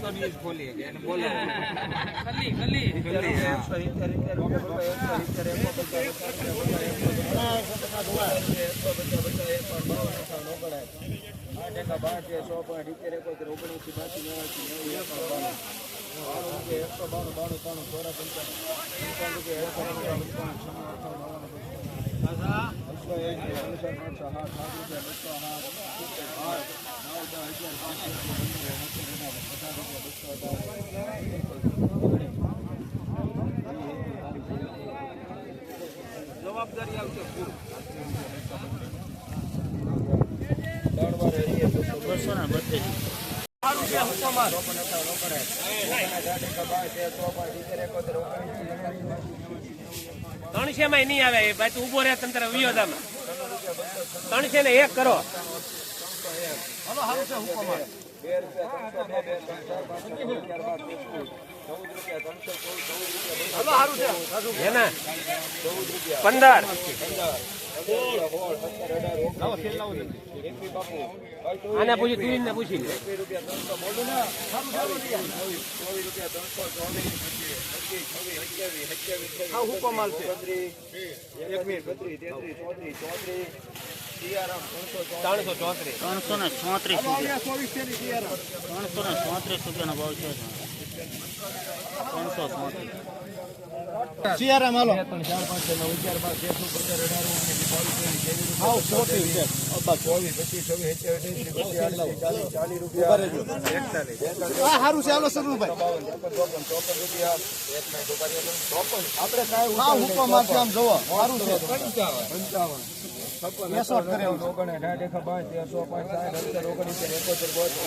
હતો ને ઈ જ ખોલી ગયા. એને બોલાવો. ખલી ખલી ખોલી, હા. જવાબદારી આવશે બસો ને માં નહીં આવે ભાઈ તું ઊભો રહે તંત્ર વિયોધામાં. ત્રણસે ને એક કરો. એના પંદર આને પૂછી તું ને પૂછી લે હા હુકમ હાલશે એક મિનિટ બત્રીસ તેત્રીસ ચોત્રીસ ચોત્રીસ ત્રણસો ચોત્રીસ ત્રણસો ને ચોત્રીસ ને ચોત્રીસ રૂપિયાનો ભાવ છે ચાર પાંચ છ ચોવીસ પચીસ ચાલીસ રૂપિયા સારું છે આમ જોવો સારું છે પંચાવન પંચાવન એકોતેર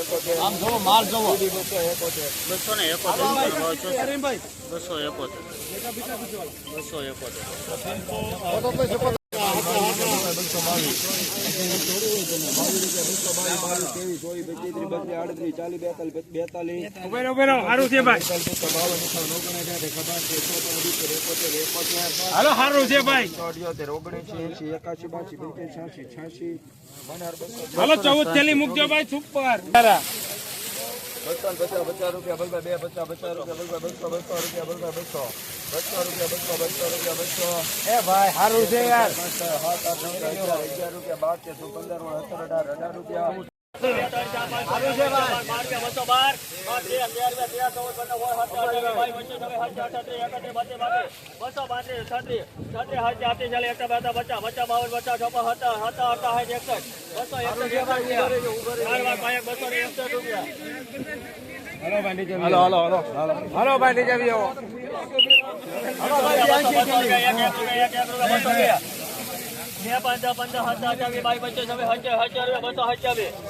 એકોતેર આમ જોવો માલ જોવો. બસો એકોતેર. બસો ને એકોતેર. રૂપિયાનો ભાવ સારું છે ભાઈ અઠ્યોતેર ઓગણએંસી એંસી એકાશી બાસી પંચ્યાસી છ્યાસી હાલો, ચૌદ થેલી મૂકજો ભાઈ સુપર બસો પચાસ પચાસ રૂપિયા બલભાઈ બે પચાસ પચાસ રૂપિયા બલભાઈ બસો બસો રૂપિયા બલભાઈ બસો. બસો રૂપિયા બસો બસો રૂપિયા બસો. એ ભાઈ સારું છે યાર. અગિયાર રૂપિયા બાર તેર પંદર અઢાર અઢાર રૂપિયા. હજાર પાંચ હાલો હાલો હાલો હાલો હાલો ભાઈ નીચે આવી આવો બે બે પંદર હજાર પચીસ છવ્વીસ હજાર હજાર બસો હજાવીસ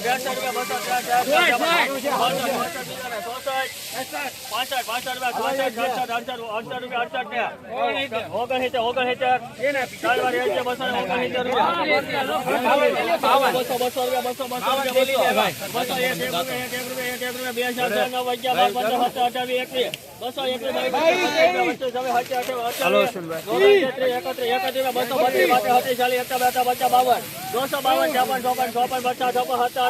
ચોપન ચોપન ચોપન ત્રેસઠ બસો પાસઠ પાસઠ રૂપિયા ચોસઠ રૂપિયા અડસઠ ને ઓગણસિત્તેર ઓગણસિત્તેર બસો રૂપિયા બસો બસો રૂપિયા બસો બસો રૂપિયા બસો એક એક એક એક રૂપિયા એક એક રૂપિયા બે હજાર નવ અગિયાર પંદર સત્તર અઠાવીસ એકવીસ બસો બાવન દોસો બાવન છપ્પન ચોપન ચોપન પચાસ ચોપન હતા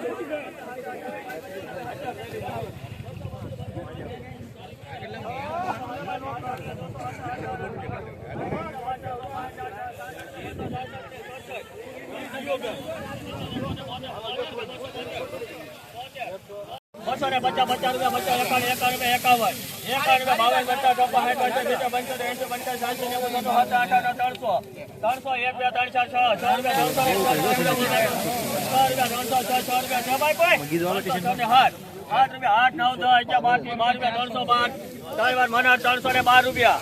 પચાસ પચાસ રૂપિયા પચાસ એકાવન એકાવન રૂપિયા એકાવન એકાવન રૂપિયા બાવન પચાસ ચોપન સાઠ પચાસ સિત્તેર પંચોતેર એસો પંચાસ સાતસો નેવું નતો આઠ આઠ ત્રણસો ત્રણસો એક બે ત્રણ ચાર છ છ રૂપિયા ત્રણસો એક, રૂપિયા ત્રણસો છ છ રૂપિયા છે ભાઈ કોઈ ત્રણસો ને આઠ આઠ રૂપિયા આઠ નવ દસ અગિયાર બારથી બાર રૂપિયા ત્રણસો પાંચ ત્રણ વાર મને ત્રણસો ને બાર રૂપિયા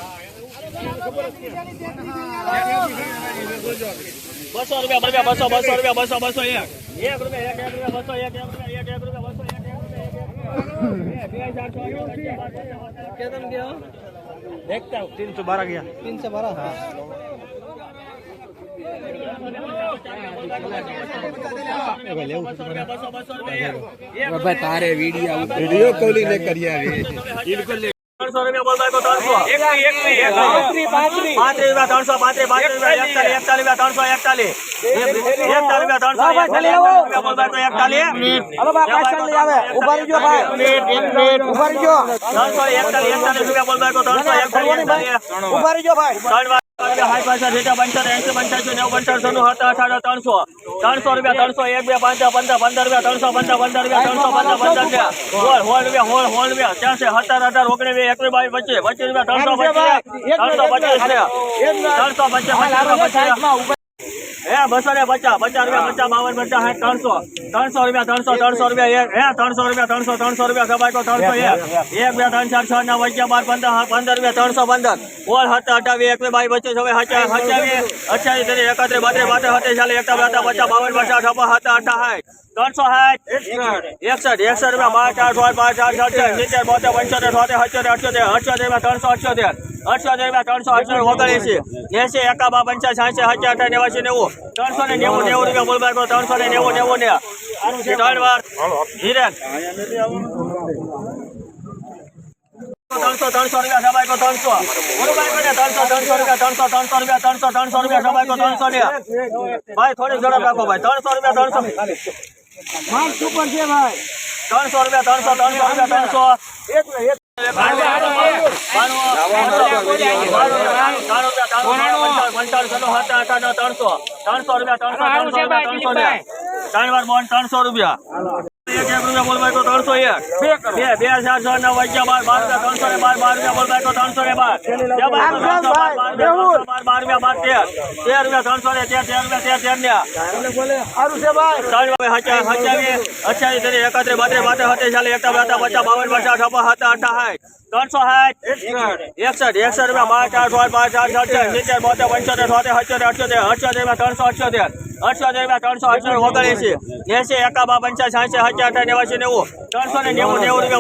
બસો રૂપિયા બસો બસો રૂપિયા બસો બસો એક એક રૂપિયા એક એક રૂપિયા બસો એક એક રૂપિયા देखता हूँ तीन सौ बारह गया तीन सौ बारह हाँ बता रहे वीडियो वीडियो कॉलिंग करिए बिल्कुल ત્રણસો રૂપિયા બોલ ભાઈ ત્રણસો પાંત્રીસ રૂપિયા ત્રણસો પાંત્રીસ પાંત્રીસ રૂપિયા એકતાલીસ એકતાલીસ રૂપિયા ત્રણસો એકતાલીસ એકતાલીસ રૂપિયા ત્રણસો રૂપિયા બોલ ભાઈ એકતાલીસ ઊભા રહેજો ભાઈ ઊભા રહેજો ત્રણસો એકતાલીસ એકતાલીસ રૂપિયા બોલ ભાઈ ત્રણસો એકતાલીસ ત્રણ હાઈ પાછા રેટા પંચોતેર એસી પંચાસી ત્રણસો. ત્રણસો રૂપિયા, ત્રણસો, એક બે પાંચ પંદર પંદર રૂપિયા, ત્રણસો પંદર પંદર રૂપિયા, ત્રણસો પંદર પંદર રૂપિયા હોળ હોળ રૂપિયા, હોળ હોળ રૂપિયા. પચીસ. પચીસ રૂપિયા, ત્રણસો, પચીસ. ત્રણસો પચીસ ત્રણસો, પચીસ હે બસો ને પચાસ પચાસ રૂપિયા પચાસ બાવન પચાસ સાઠ ત્રણસો. ત્રણસો રૂપિયા ત્રણસો ત્રણસો રૂપિયા એક હે ત્રણસો રૂપિયા ત્રણસો ત્રણસો રૂપિયા સબાઈકો ત્રણસો એક એક. બે ત્રણ ચાર છ નવ અગિયાર બાર પંદર પંદર રૂપિયા ત્રણસો પંદર. ઓળ હતા અઠાવી એકવી બાવીસ પચીસ હવે અઠાવી અઠાવી ત્રીસ એકત્રીસ બત્રીસ બાત્રીસ સત્રીસ ચાલીસ એકતા બેતા પચાસ બાવન પચાસ છપ્પન હતા અઠા સાઠ ત્રણસો સાઠ એકસઠ એકસઠ રૂપિયા પાંચ આઠ ચાર પાંચ આઠ સત્તર સિત્તેર બોતેર પંચોતેર છોતેર અઠ્યોતેર અઠ્યોતેર અઠ્યોતેર ત્રણસો અઠ્યોતેર. અઠ્યોતેર રૂપિયા ત્રણસો અઠ્યોતેર ઓગણએંસી એસી એકાબા પંચાસ સાંસી હજાર અઠા નેવાસી નેવું. ત્રણસો ને નેવું નેવું રૂપિયા બોલબાર ત્રણસો ને નેવું નેવું ને ત્રણ વાર. હિરેન. ત્રણસો ત્રણસો રૂપિયા સબાઈકો ત્રણસો. ગુરુભાઈ કોને ત્રણસો ત્રણસો રૂપિયા ત્રણસો ત્રણસો રૂપિયા ત્રણસો ત્રણસો રૂપિયા સબાઈકો ત્રણસો ને. ભાઈ થોડી ઝડપ રાખો ભાઈ. ત્રણસો રૂપિયા ત્રણસો. ત્રણસો રૂપિયા ભાઈ. ત્રણસો રૂપિયા ત્રણસો ત્રણસો ત્રણસો. રૂપિયા ત્રણસો ત્રણસો. રૂપિયા ત્રણસો ને. ત્રણ વાર બોન્ડ ત્રણસો રૂપિયા. એક એક રૂપિયા બોલ ભાઈ ત્રણસો એક. બે બે ચાર છ નવ અગિયાર બાર બાર રૂપિયા ત્રણસો ને બાર બાર રૂપિયા બોલ ને બાર. બાર બાર બાર રૂપિયા બાર બાર બાર તેર. તેર રૂપિયા ને તેર તેર રૂપિયા તેર તેર ને. સાઠ ત્રણસો સાઠ એકસઠ. એકસઠ રૂપિયા પાંચ ચાર સોળ સત્તર સિત્તેર બોતેર પંચોતેર છોતેર અઠ્યોતેર અઠ્યોતેર અઠ્યોતેર રૂપિયા ત્રણસો અઠ્યોતેર. અઠ્યોતેર રૂપિયા ત્રણસો અઠ્યોતેર ઓગણએંસી એસી પંચાસ સાંસી હજાર અઠા નેવાસી નેવું ત્રણસો ને નેવું નેવું રૂપિયા